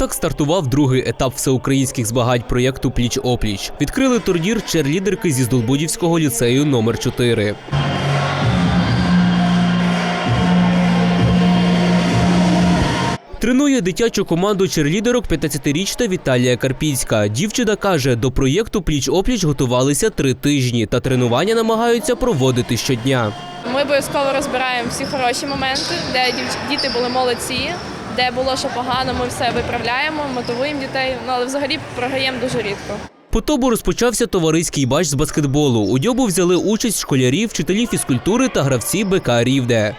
Так стартував другий етап всеукраїнських змагань проєкту Пліч опліч. Відкрили турнір черлідерки зі Здолбудівського ліцею номер 4 Тренує дитячу команду черлідерок 15-річна Віталія Карпінська. Дівчина каже, до проєкту Пліч опліч готувалися три тижні, та тренування намагаються проводити щодня. Ми обов'язково розбираємо всі хороші моменти, де діти були молодці, де було що погано, ми все виправляємо, мотивуємо дітей. Ну але взагалі програємо дуже рідко. По тобу розпочався товариський матч з баскетболу. У ньому взяли участь школярі, вчителі фізкультури та гравці БК Рівне.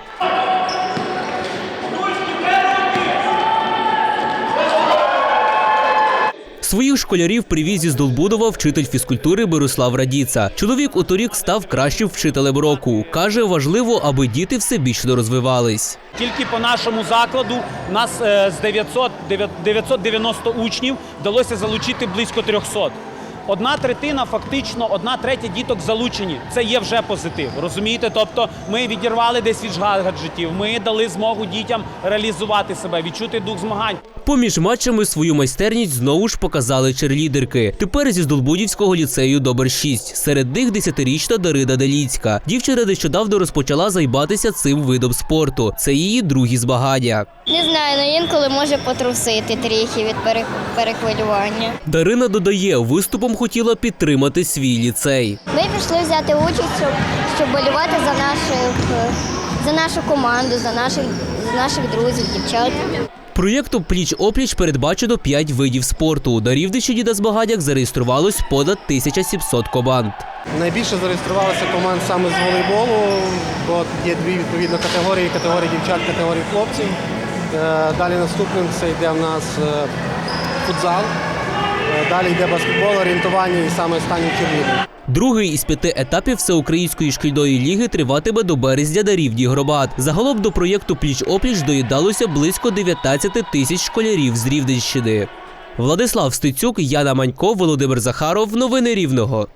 Своїх школярів привіз із Долбудова вчитель фізкультури Борислав Радіца. Чоловік у торік став кращим вчителем року. Каже, важливо, аби діти все більше розвивались. Тільки по нашому закладу нас е, з 900, 990 учнів вдалося залучити близько 300. Одна третина, фактично, одна третя діток залучені. Це є вже позитив. Розумієте? Тобто ми відірвали десь від гаджетів, ми дали змогу дітям реалізувати себе, відчути дух змагань. Поміж матчами свою майстерність знову ж показали черлідерки. Тепер зі Здолбудівського ліцею номер 6. Серед них 10-річна Дарина Деліцька. Дівчина нещодавно розпочала займатися цим видом спорту. Це її другі змагання. Не знаю, але інколи може потрусити трохи від пере- перехвилювання. Дарина додає, виступом хотіла підтримати свій ліцей. Ми пішли взяти участь, щоб, щоб болювати за наших за нашу команду, за наших за наших друзів, дівчат. Проєктом пліч опліч передбачено 5 видів спорту. На Рівненщині на змаганнях зареєструвалось понад 1700 команд. Найбільше зареєструвалося команд саме з волейболу, бо є дві відповідно категорії: категорії дівчат, категорії хлопців. Е, Далі наступним це йде в нас е, футзал. Е, Далі йде баскетбол, орієнтування і саме останній черлідинг. Другий із п'яти етапів всеукраїнської шкільної ліги триватиме до березня на рівні громад. Загалом до проєкту Пліч опліч доїдалося близько 19 тисяч школярів з Рівненщини. Владислав Стецюк, Яна Манько, Володимир Захаров. Новини Рівного.